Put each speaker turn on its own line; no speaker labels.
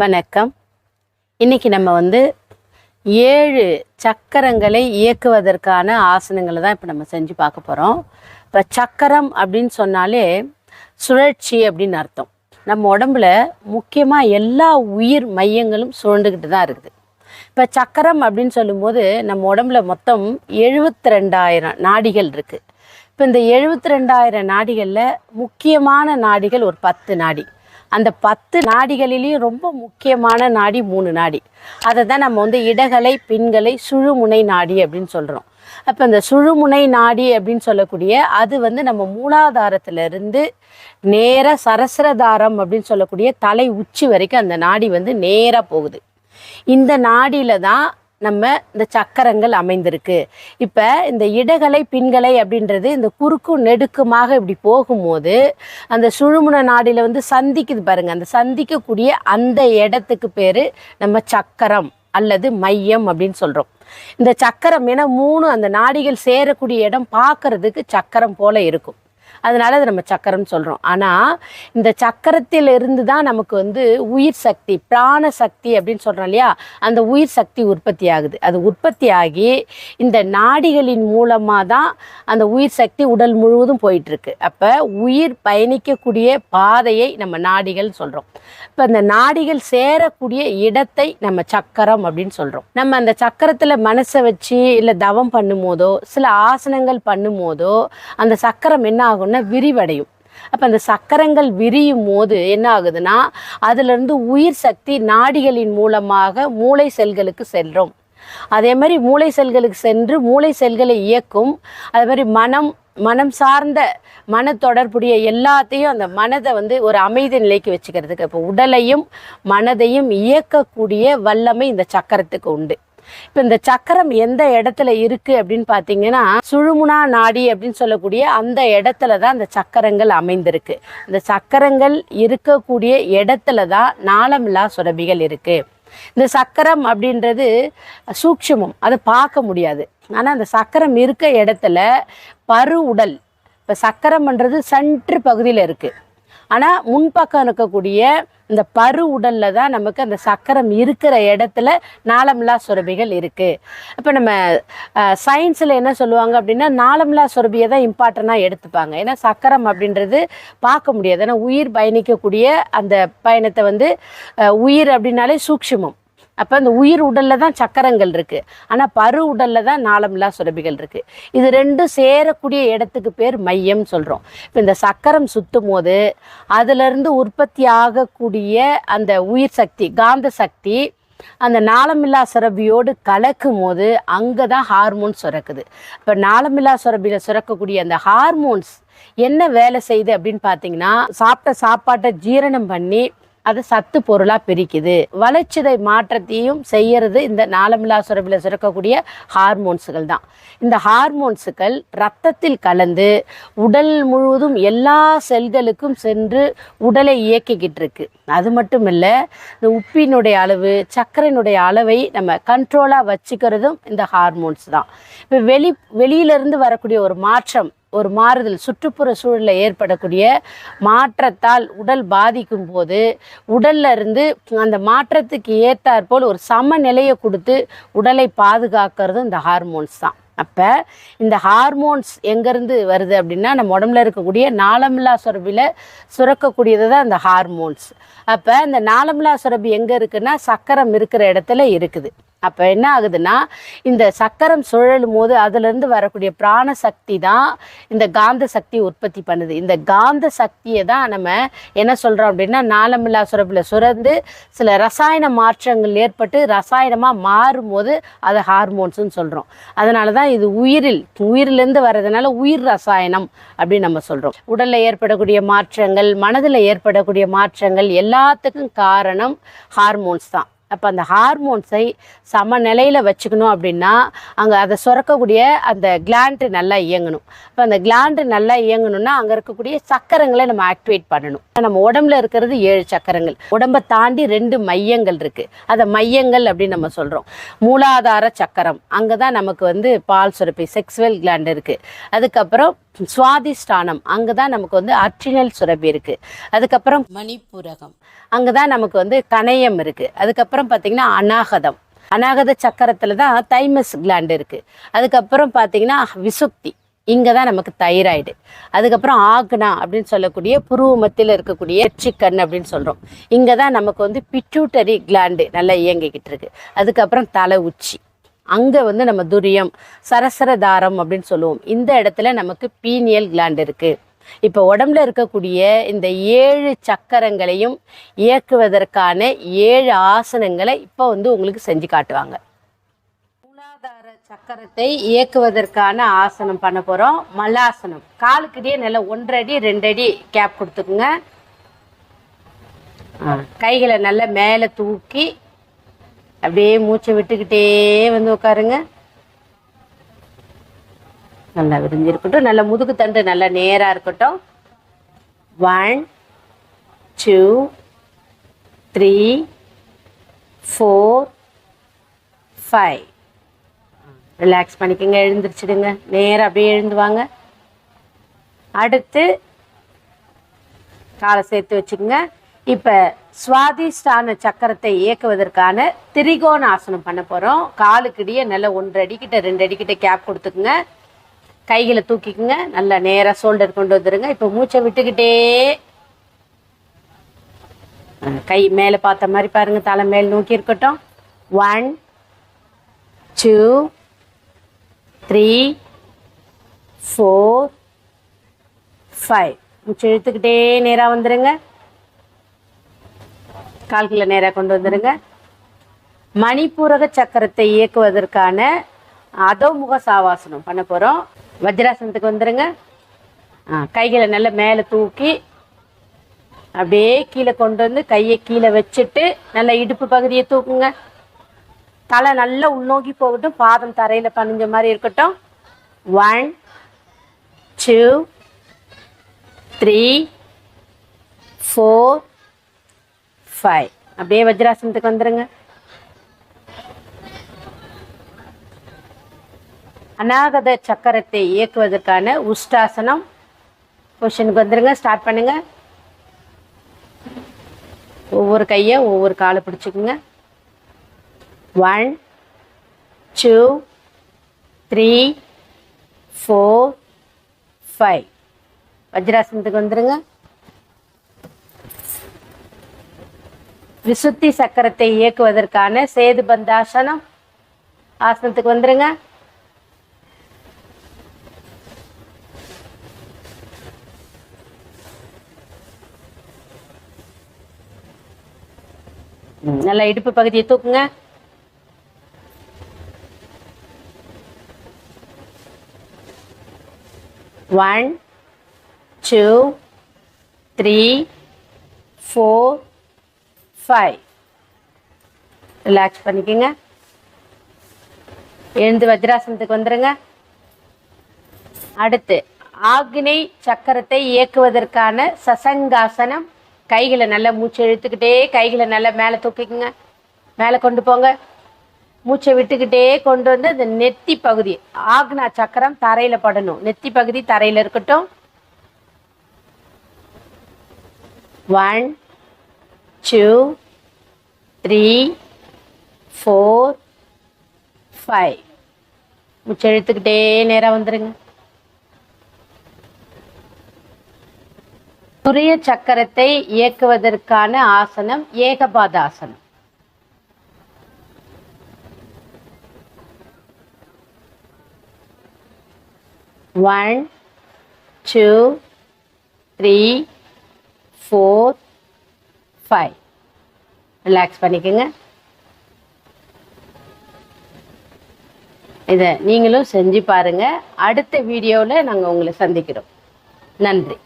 வணக்கம். இன்னைக்கு நம்ம வந்து ஏழு சக்கரங்களை இயக்குவதற்கான ஆசனங்களை தான் இப்போ நம்ம செஞ்சு பார்க்க போகிறோம் இப்போ சக்கரம் அப்படின்னு சொன்னாலே சுழற்சி அப்படின்னு அர்த்தம். நம்ம உடம்புல முக்கியமாக எல்லா உயிர் மையங்களும் சுழண்டுக்கிட்டு தான் இருக்குது. இப்போ சக்கரம் அப்படின்னு சொல்லும்போது நம்ம உடம்புல மொத்தம் எழுபத்தி ரெண்டாயிரம் நாடிகள் இருக்குது இப்போ இந்த எழுபத்தி ரெண்டாயிரம் நாடிகளில் முக்கியமான நாடிகள் ஒரு பத்து நாடி. அந்த பத்து நாடிகளிலையும் ரொம்ப முக்கியமான நாடி மூணு நாடி. அதை தான் நம்ம வந்து இடகலை பின்கலை சுழுமுனை நாடி அப்படின்னு சொல்கிறோம் அப்போ இந்த சுழுமுனை நாடி அப்படின்னு சொல்லக்கூடிய அது வந்து நம்ம மூலாதாரத்திலிருந்து நேர சரசரதாரம் அப்படின்னு சொல்லக்கூடிய தலை உச்சி வரைக்கும் அந்த நாடி வந்து நேராக போகுது. இந்த நாடியில் தான் நம்ம இந்த சக்கரங்கள் அமைந்திருக்கு. இப்போ இந்த இடகலை பின்கலை அப்படின்றது இந்த குறுக்கும் நெடுக்குமாக இப்படி போகும்போது அந்த சுழுமுன நாடியில் வந்து சந்திக்குது பாருங்கள் அந்த சந்திக்கக்கூடிய அந்த இடத்துக்கு பேர் நம்ம சக்கரம் அல்லது மையம் அப்படின்னு சொல்கிறோம் இந்த சக்கரம் ஏன்னா மூணு அந்த நாடிகள் சேரக்கூடிய இடம் பார்க்கறதுக்கு சக்கரம் போல இருக்கும். அதனால அதை நம்ம சக்கரம்னு சொல்கிறோம் ஆனால் இந்த சக்கரத்தில் இருந்து தான் நமக்கு வந்து உயிர் சக்தி பிராண சக்தி அப்படின்னு சொல்கிறோம் இல்லையா? அந்த உயிர் சக்தி உற்பத்தி ஆகுது. அது உற்பத்தி ஆகி இந்த நாடிகளின் மூலமாக தான் அந்த உயிர் சக்தி உடல் முழுவதும் போயிட்டுருக்கு. அப்போ உயிர் பயணிக்கக்கூடிய பாதையை நம்ம நாடிகள் சொல்கிறோம் இப்போ அந்த நாடிகள் சேரக்கூடிய இடத்தை நம்ம சக்கரம் அப்படின்னு சொல்கிறோம் நம்ம அந்த சக்கரத்தில் மனசை வச்சு இல்லை தவம் பண்ணும்போதோ சில ஆசனங்கள் பண்ணும்போதோ அந்த சக்கரம் என்ன ஆகும்? ஆகும்னா விரிவடையும். அப்போ அந்த சக்கரங்கள் விரியும் போது என்ன ஆகுதுன்னா அதுலேருந்து உயிர் சக்தி நாடிகளின் மூலமாக மூளை செல்களுக்கு செல்கிறோம் அதே மாதிரி மூளை செல்களுக்கு சென்று மூளை செல்களை இயக்கும். அதே மாதிரி மனம் மனம் சார்ந்த மன தொடர்புடைய எல்லாத்தையும் அந்த மனதை வந்து ஒரு அமைதி நிலைக்கு வச்சுக்கிறதுக்கு இப்போ உடலையும் மனதையும் இயக்கக்கூடிய வல்லமை இந்த சக்கரத்துக்கு உண்டு. இப்போ இந்த சக்கரம் எந்த இடத்துல இருக்கு அப்படின்னு பார்த்தீங்கன்னா சுழுமுனா நாடி அப்படின்னு சொல்லக்கூடிய அந்த இடத்துல தான் அந்த சக்கரங்கள் அமைந்திருக்கு. இந்த சக்கரங்கள் இருக்கக்கூடிய இடத்துல தான் நாளமில்லா சுரபிகள் இருக்கு. இந்த சக்கரம் அப்படின்றது சூக்ஷமம் அதை பார்க்க முடியாது. ஆனால் அந்த சக்கரம் இருக்க இடத்துல பரு உடல் இப்போ சக்கரம்ன்றது சன்று பகுதியில் இருக்குது ஆனால் முன்பக்கம் இருக்கக்கூடிய இந்த பரு உடலில் தான் நமக்கு அந்த சக்கரம் இருக்கிற இடத்துல நாளமில்லா சுரபிகள் இருக்குது இப்போ நம்ம சயின்ஸில் என்ன சொல்லுவாங்க அப்படின்னா நாளமில்லா சுரபியை தான் இம்பார்ட்டண்ட்டாக எடுத்துப்பாங்க. ஏன்னா சக்கரம் அப்படின்றது பார்க்க முடியாது. ஏன்னா உயிர் பயணிக்கக்கூடிய அந்த பயணத்தை வந்து உயிர் அப்படின்னாலே சூக்ஷமம். அப்போ அந்த உயிர் உடலில் தான் சக்கரங்கள் இருக்குது ஆனால் பரு உடலில் தான் நாளமில்லா சுரபிகள் இருக்குது இது ரெண்டும் சேரக்கூடிய இடத்துக்கு பேர் மையம் சொல்கிறோம் இப்போ இந்த சக்கரம் சுற்றும் போது அதிலிருந்து உற்பத்தி ஆகக்கூடிய அந்த உயிர் சக்தி காந்த சக்தி அந்த நாளமில்லா சுரபியோடு கலக்கும் போது அங்கே தான் ஹார்மோன் சுரக்குது. இப்போ நாளமில்லா சுரபியில் சுரக்கக்கூடிய அந்த ஹார்மோன்ஸ் என்ன வேலை செய்யுது அப்படின்னு பார்த்தீங்கன்னா சாப்பிட்ட சாப்பாட்டை ஜீரணம் பண்ணி அது சத்து பொருளாக பிரிக்குது. வளர்ச்சிதை மாற்றத்தையும் செய்யறது இந்த நாளமில்லா சுரப்பில் சுரக்கக்கூடிய ஹார்மோன்ஸுகள் தான். இந்த ஹார்மோன்ஸுகள் ரத்தத்தில் கலந்து உடல் முழுவதும் எல்லா செல்களுக்கும் சென்று உடலை இயக்கிக்கிட்டு இருக்கு. அது மட்டும் இல்லை இந்த உப்பினுடைய அளவு சர்க்கரையினுடைய அளவை நம்ம கண்ட்ரோலாக வச்சுக்கிறதும் இந்த ஹார்மோன்ஸ் தான். இப்போ வெளி வெளியிலிருந்து வரக்கூடிய ஒரு மாற்றம் ஒரு மாறுதல் சுற்றுப்புற சூழலில் ஏற்படக்கூடிய மாற்றத்தால் உடல் பாதிக்கும் போது உடல்ல இருந்து அந்த மாற்றத்துக்கு ஏற்றாற்போல் ஒரு சமநிலையை கொடுத்து உடலை பாதுகாக்கிறதும் இந்த ஹார்மோன்ஸ் தான். அப்போ இந்த ஹார்மோன்ஸ் எங்கேருந்து வருது அப்படின்னா நம்ம உடம்புல இருக்கக்கூடிய நாளமில்லா சுரபியில் சுரக்கக்கூடியது தான் இந்த ஹார்மோன்ஸ். அப்போ இந்த நாளமில்லா சுரபி எங்கே இருக்குன்னா சக்கரம் இருக்கிற இடத்துல இருக்குது. அப்போ என்ன ஆகுதுன்னா இந்த சக்கரம் சுழலும் போது அதுலேருந்து வரக்கூடிய பிராண சக்தி தான் இந்த காந்த சக்தி உற்பத்தி பண்ணுது. இந்த காந்த சக்தியை தான் நம்ம என்ன சொல்கிறோம் அப்படின்னா நாளமில்லா சுரப்பில் சுரந்து சில ரசாயன மாற்றங்கள் ஏற்பட்டு ரசாயனமாக மாறும்போது அதை ஹார்மோன்ஸ்னு சொல்கிறோம் அதனால தான் இது உயிரில் உயிரிலேருந்து வர்றதுனால உயிர் ரசாயனம் அப்படின்னு நம்ம சொல்கிறோம் உடலில் ஏற்படக்கூடிய மாற்றங்கள் மனதில் ஏற்படக்கூடிய மாற்றங்கள் எல்லாத்துக்கும் காரணம் ஹார்மோன்ஸ் தான். அப்போ அந்த ஹார்மோன்ஸை சமநிலையில் வச்சுக்கணும் அப்படின்னா அங்கே அதை சுரக்கக்கூடிய அந்த கிளாண்டு நல்லா இயங்கணும். இப்போ அந்த கிளாண்டு நல்லா இயங்கணும்னா அங்கே இருக்கக்கூடிய சக்கரங்களை நம்ம ஆக்டிவேட் பண்ணணும். நம்ம உடம்புல இருக்கிறது ஏழு சக்கரங்கள். உடம்பை தாண்டி ரெண்டு மையங்கள் இருக்குது அதை மையங்கள் அப்படின்னு நம்ம சொல்கிறோம் மூலாதார சக்கரம். அங்கே தான் நமக்கு வந்து பால் சுரப்பி செக்ஸுவல் கிளாண்டு இருக்குது அதுக்கப்புறம் சுவாதிஷ்டானம். அங்கே தான் நமக்கு வந்து அற்றினல் சுரபி இருக்குது அதுக்கப்புறம் மணிப்புரகம். அங்கே தான் நமக்கு வந்து கணையம் இருக்குது அதுக்கப்புறம் பார்த்திங்கன்னா அநாகதம். அநாகத சக்கரத்தில் தான் தைமஸ் கிளாண்ட் இருக்குது அதுக்கப்புறம் பார்த்திங்கன்னா விசுப்தி இங்கே தான் நமக்கு தைராய்டு. அதுக்கப்புறம் ஆக்னா அப்படின்னு சொல்லக்கூடிய புருவ மத்தியில் இருக்கக்கூடிய சிக்கன் அப்படின்னு சொல்கிறோம் இங்கே தான் நமக்கு வந்து பிட்யூட்டரி கிளாண்டு நல்லா இயங்கிக்கிட்டு இருக்கு. அதுக்கப்புறம் தலை உச்சி. அங்கே வந்து நம்ம துரியம் சரசரதாரம் அப்படின்னு சொல்லுவோம். இந்த இடத்துல நமக்கு பீனியல் கிளாண்ட் இருக்குது இப்போ உடம்புல இருக்கக்கூடிய இந்த ஏழு சக்கரங்களையும் இயக்குவதற்கான ஏழு ஆசனங்களை இப்போ வந்து உங்களுக்கு செஞ்சு காட்டுவாங்க. மூலாதார சக்கரத்தை இயக்குவதற்கான ஆசனம் பண்ண போகிறோம் மல்லாசனம் காலுக்கிட்டே நல்லா ஒன்றடி ரெண்டடி கேப் கொடுத்துக்குங்க. கைகளை நல்லா மேலே தூக்கி அப்படியே மூச்சை விட்டுக்கிட்டே வந்து உட்காருங்க. நல்லா விரிஞ்சிருக்கட்டும் நல்ல முதுகு தண்டு நல்லா நேராக இருக்கட்டும். One two three four five relax பண்ணிக்கோங்க. எழுந்திரிச்சிடுங்க. நேராக அப்படியே எழுந்து வாங்க. அடுத்து காலை சேர்த்து வச்சுக்கோங்க. இப்போ சுவாதிஷ்டான சக்கரத்தை இயக்குவதற்கான திரிகோண ஆசனம் பண்ண போகிறோம் காலுக்கிடையே நல்லா ஒன்றரை அடிக்கிட்ட ரெண்டு அடிக்கிட்ட கேப் கொடுத்துக்குங்க. கைகளை தூக்கிக்குங்க. நல்லா நேராக ஷோல்டர் கொண்டு வந்துடுங்க இப்போ மூச்சை விட்டுக்கிட்டே. கை மேலே பார்த்த மாதிரி பாருங்க. தலை மேல் நோக்கி இருக்கட்டும். One two three four five மூச்சு இழுத்துக்கிட்டே நேராக வந்துடுங்க கால்களை நேராக கொண்டு வந்துடுங்க மணிப்பூரக சக்கரத்தை இயக்குவதற்கான அதோமுக சாவாசனம் பண்ண போகிறோம் வஜ்ராசனத்துக்கு வந்துடுங்க கைகளை நல்லா மேலே தூக்கி அப்படியே கீழே கொண்டு வந்து கையை கீழே வச்சுட்டு நல்லா இடுப்பு பகுதியை தூக்குங்க. தலை நல்லா உள்நோக்கி போகட்டும். பாதம் தரையில் பணிஞ்ச மாதிரி இருக்கட்டும். One two three four five அப்படியே வஜ்ராசனத்துக்கு வந்துடுங்க அநாகத சக்கரத்தை இயக்குவதற்கான உஷ்டாசனம் பொசிஷனுக்கு வந்துடுங்க ஸ்டார்ட் பண்ணுங்க. ஒவ்வொரு கையை ஒவ்வொரு காலை பிடிச்சிக்குங்க. One two three four five வஜ்ராசனத்துக்கு வந்துடுங்க விசுத்தி சக்கரத்தை இயக்குவதற்கான சேது பந்தாசனம். ஆசனத்துக்கு வந்துருங்க. நல்லா இடுப்பு பகுதியை தூக்குங்க. One two three four five relax பண்ணிக்கோங்க. எழுந்து வஜ்ராசனத்துக்கு வந்துடுங்க அடுத்து ஆக்னை சக்கரத்தை இயக்குவதற்கான சசங்காசனம். கைகளை நல்லா மூச்சை இழுத்துக்கிட்டே கைகளை நல்லா மேலே தூக்கிக்குங்க. மேலே கொண்டு போங்க. மூச்சை விட்டுக்கிட்டே கொண்டு வந்து அந்த நெத்தி பகுதி ஆக்னா சக்கரம் தரையில் படணும். நெத்தி பகுதி தரையில் இருக்கட்டும். One two three four five. மிச்சம் எழுத்துக்கிட்டே நேராக வந்துடுங்க துரிய சக்கரத்தை இயக்குவதற்கான ஆசனம் ஏகபாத ஆசனம். One two three four five relax பண்ணிக்கோங்க. இதை நீங்களும் செஞ்சு பாருங்கள் அடுத்த வீடியோவில் நாங்கள் உங்களை சந்திக்கிறோம். நன்றி.